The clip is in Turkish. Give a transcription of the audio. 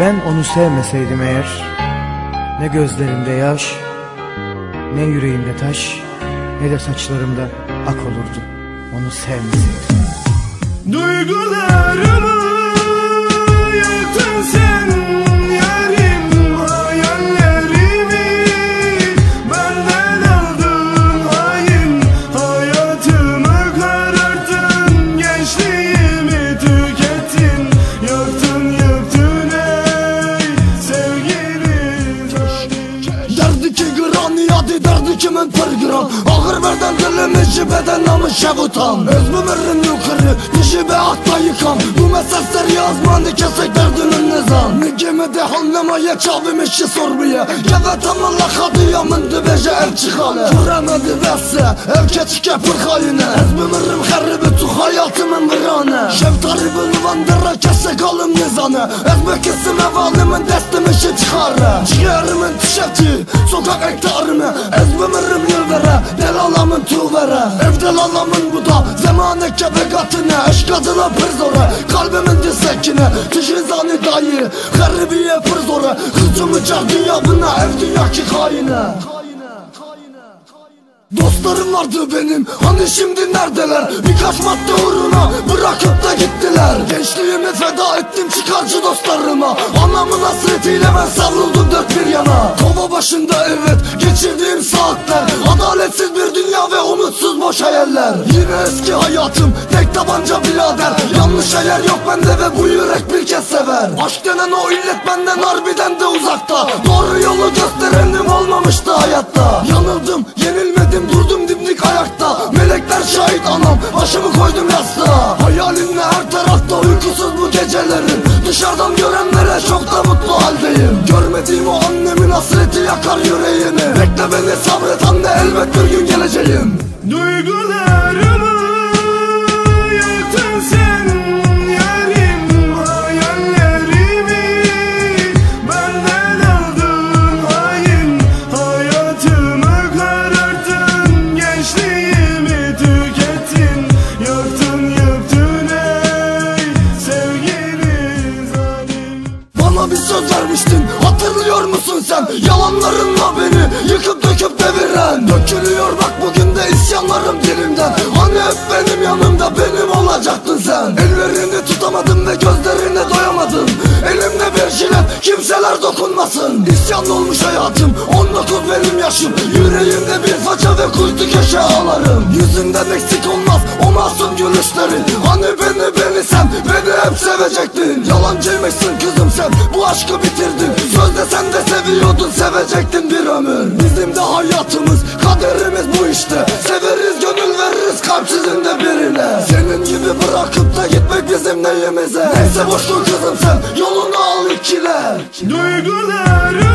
Ben onu sevmeseydim eğer Ne gözlerimde yaş Ne yüreğimde taş Ne de saçlarımda ak olurdu. Onu sevmeseydim. Duygularımı yadi derdi kimin bir gram Ağır verden dilimi jibeden namı şevutan Özmümerin yukarı dişi be hatta yıkan Bu meselsler yazmanı kesek derdinin nizam Nigimi de hanlamaya çavim işi sormaya Gevet amalla kadıyamın dibeje ev çıkalı Kuremedi vesse ev keçike pır hayine Özmümerim haribi tu hayatımın virane Şeftari bülvandıra kese kalım nizanı. Ezmek isim evalimin destim işi çıkarı. Ciğerimin tişeti sokak ektarımı. Ezmümerim yılvere delalamın tuvere Evde lalamın bu da zamanı kalbimin disekine Tişizani dayı. Garibiye pır zora Hıcımı çar dünya buna ev dünya ki haine Dostlarım vardı benim hani şimdi neredeler? Birkaç madde uğruna bırakıp da gittiler. Gençliğimi feda ettim çıkarcı dostlarıma. Anamın hasretiyle ben savruldum dört bir yana. Kova başında evet geçirdiğim saatler Adaletsiz bir boş hayaller. Yine eski hayatım tek tabanca birader. Yanlış hayal yok bende ve bu yürek bir kez sever Aşk denen o illet benden harbiden de uzakta. Doğru yolu gösterenim olmamıştı hayatta. Yanıldım yenilmedim durdum dimdik ayakta. Melekler şahit anam başımı koydum yastığa. Hayalinle her tarafta uykusuz bu gecelerin. Dışarıdan görenlere çok da mutlu haldeyim. Görmediğim o annemin hasreti yakar yüreğimi Bekle beni sabret anne elbet bir gün geleceğim. Duygularımı yaktın sen yarim hayallerimi. Benden aldın hain hayatımı kararttın Gençliğimi tükettin. Yaktın yaktın ey sevgili zalim. Bana bir söz vermiştin sen Yalanlarınla beni yıkıp döküp deviren. Dökülüyor bak bugün de isyanlarım dilimden. Hani hep benim yanımda benim olacaktın sen. Ellerini tutamadım ve gözlerine doyamadım. Elimde bir jilet kimseler dokunmasın. İsyan olmuş hayatım 19 benim yaşım. Yüreğimde bir faça ve kuytu köşe ağlarım. Yüzünden eksik olmaz o masum gülüşlerin. Hani beni beni sen beni hep sevecektin. Yalancıymışsın kızım sen? Bu aşkı bitirdin. Sözde sen de seviyordun sevecektin bir ömür. Bizim de hayatımız kaderimiz bu işte. Severiz neyimize Neyse boş dur kızım yolunu al ikile Duygularımı